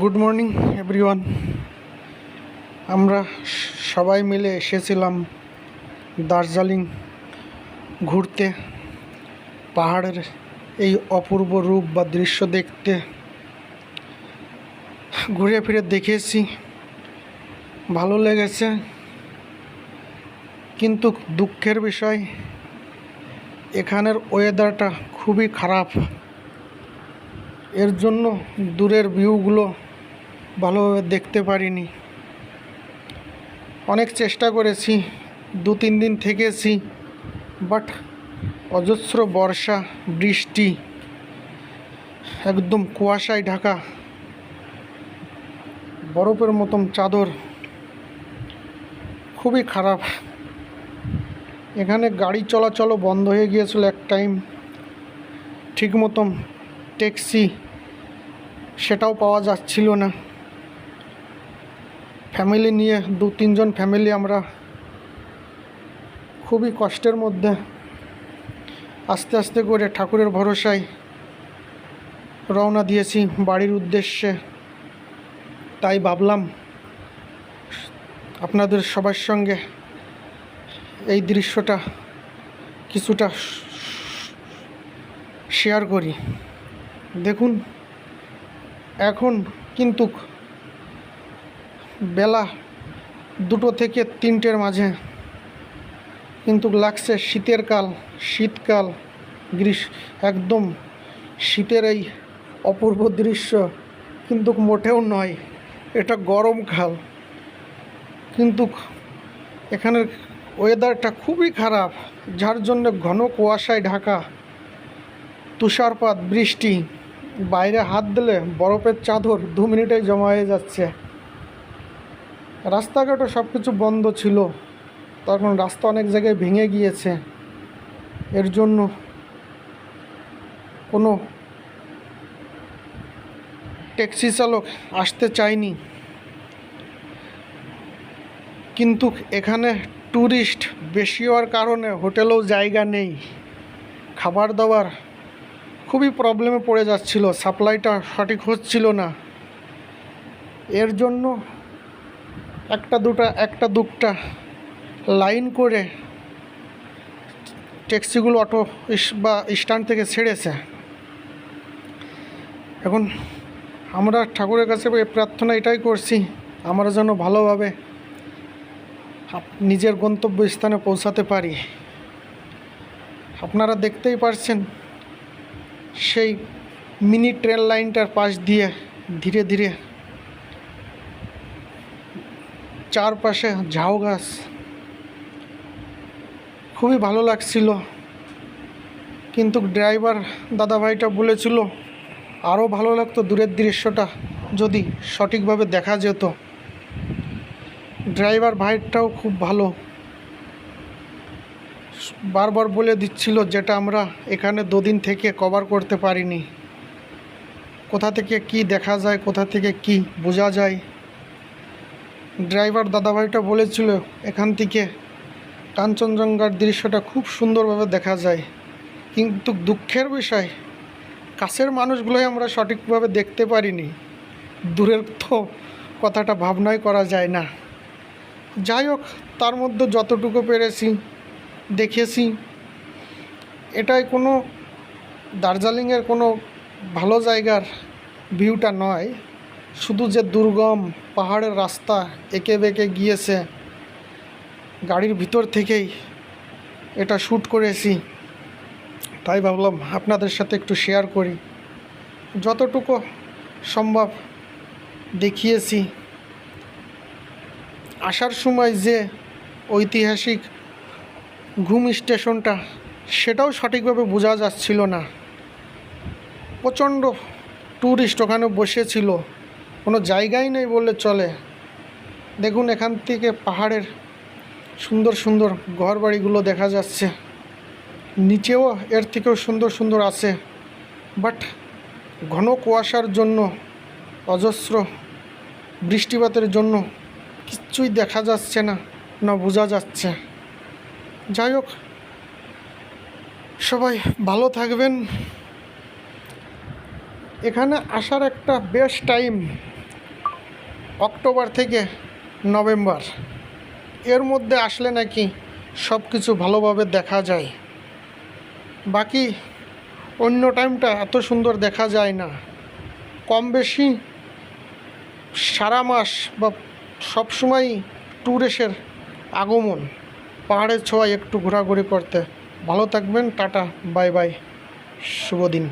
Good morning everyone আমরা সবাই মিলে এসেছিলাম দার্জিলিং ঘুরতে। পাহাড়ের এই অপূর্ব রূপ বা দৃশ্য দেখতে ঘুরে ফিরে দেখেছি। ভালো লেগেছে। কিন্তু দুঃখের বিষয়, এখানের ওয়েদারটা খুবই খারাপ। এর জন্য দূরের ভিউগুলো ভালোভাবে দেখতে পারিনি। অনেক চেষ্টা করেছি, দু তিন দিন থেকেছি, বাট অজস্র বর্ষা, বৃষ্টি, একদম কুয়াশায় ঢাকা, বরফের মতন চাদর, খুবই খারাপ। এখানে গাড়ি চলাচলও বন্ধ হয়ে গিয়েছিল এক টাইম ঠিক মতন ট্যাক্সি, সেটাও পাওয়া যাচ্ছিল না। ফ্যামিলি নিয়ে, দু তিনজন ফ্যামিলি আমরা খুবই কষ্টের মধ্যে আস্তে আস্তে করে ঠাকুরের ভরসায় রওনা দিয়েছি বাড়ির উদ্দেশ্যে। তাই ভাবলাম আপনাদের সবার সঙ্গে এই দৃশ্যটা কিছুটা শেয়ার করি। দেখুন, এখন কিন্তু বেলা দুটো থেকে তিনটের মাঝে কিন্তু লাগছে শীতের কাল, শীতকাল, গ্রীষ্ম, একদম শীতের এই অপূর্ব দৃশ্য কিন্তু মোটেও নয়, এটা গরমকাল কিন্তু এখানের ওয়েদারটা খুবই খারাপ, যার জন্য ঘন কুয়াশায় ঢাকা, তুষারপাত, বৃষ্টি বাইরে হাত দিলে বরফের চাদর দু মিনিটেই জমা হয়ে যাচ্ছে। রাস্তাঘাটও সব কিছু বন্ধ ছিল। তখন রাস্তা অনেক জায়গায় ভেঙে গিয়েছে। এর জন্য কোনো ট্যাক্সি চালক আসতে চায়নি। কিন্তু এখানে ট্যুরিস্ট বেশি হওয়ার কারণে হোটেলেও জায়গা নেই। খাবার দাবার খুবই প্রবলেমে পড়ে যাচ্ছিল সাপ্লাইটা সঠিক হচ্ছিল না। এর জন্য একটা দুটা একটা দুটা লাইন করে ট্যাক্সিগুলো অটো বা স্ট্যান্ড থেকে ছেড়েছে। এখন আমরা ঠাকুরের কাছে প্রার্থনা এটাই করছি, আমরা যেন ভালোভাবে নিজের গন্তব্যস্থানে পৌঁছাতে পারি। আপনারা দেখতেই পারছেন সেই মিনি ট্রেন লাইনটার পাশ দিয়ে ধীরে ধীরে চারপাশে ঝাউ গাছ। খুবই ভালো লাগছিল। কিন্তু ড্রাইভার দাদাভাইটা বলেছিল, আরও ভালো লাগতো দূরের দৃশ্যটা যদি সঠিকভাবে দেখা যেত। ড্রাইভার ভাইটাও খুব ভালো বারবার বলে দিচ্ছিল যেটা আমরা এখানে দুদিন থেকে কভার করতে পারিনি। কোথা থেকে কি দেখা যায়, কোথা থেকে কি বোঝা যায়? ড্রাইভার দাদাভাইটা বলেছিল, এখান থেকে কাঞ্চনজঙ্ঘার দৃশ্যটা খুব সুন্দরভাবে দেখা যায়। কিন্তু দুঃখের বিষয়, কাছের মানুষগুলোই আমরা সঠিকভাবে দেখতে পারিনি। দূরের তো কথাটা ভাবনাই করা যায় না। যাই হোক, তার মধ্যে যতটুকু পেরেছি দেখেছি এটাই কোনো দার্জিলিংয়ের কোনো ভালো জায়গার ভিউটা নয়। শুধু যে দুর্গম পাহাড়ের রাস্তা এঁকে বেঁকে গিয়েছে, গাড়ির ভিতর থেকেই এটা শ্যুট করেছি। তাই ভাবলাম আপনাদের সাথে একটু শেয়ার করি। যতটুকু সম্ভব দেখিয়েছি। আসার সময় যে ঐতিহাসিক ঘুম স্টেশনটা, সেটাও সঠিকভাবে বোঝা যাচ্ছিল না। প্রচণ্ড ট্যুরিস্ট ওখানে বসেছিল। কোনো জায়গাই নেই বললে চলে। দেখুন এখান থেকে পাহাড়ের সুন্দর সুন্দর ঘর বাড়িগুলো দেখা যাচ্ছে। নিচেও এর থেকেও সুন্দর সুন্দর আছে। বাট ঘন কুয়াশার জন্য, অজস্র বৃষ্টিপাতের জন্য কিচ্ছুই দেখা যাচ্ছে না না বোঝা যাচ্ছে। যাই হোক, সবাই ভালো থাকবেন। এখানে আসার একটা বেস্ট টাইম অক্টোবর থেকে নভেম্বর। এর মধ্যে আসলে নাকি সব কিছু ভালোভাবে দেখা যায়। বাকি অন্য টাইমটা এত সুন্দর দেখা যায় না। কম বেশি সারা মাস বা সবসময়ই ট্যুরিস্টের আগমন। পাহাড়ের ছোঁয়ায় একটু ঘোরাঘুরি করতে। ভালো থাকবেন টাটা বাই বাই শুভ দিন।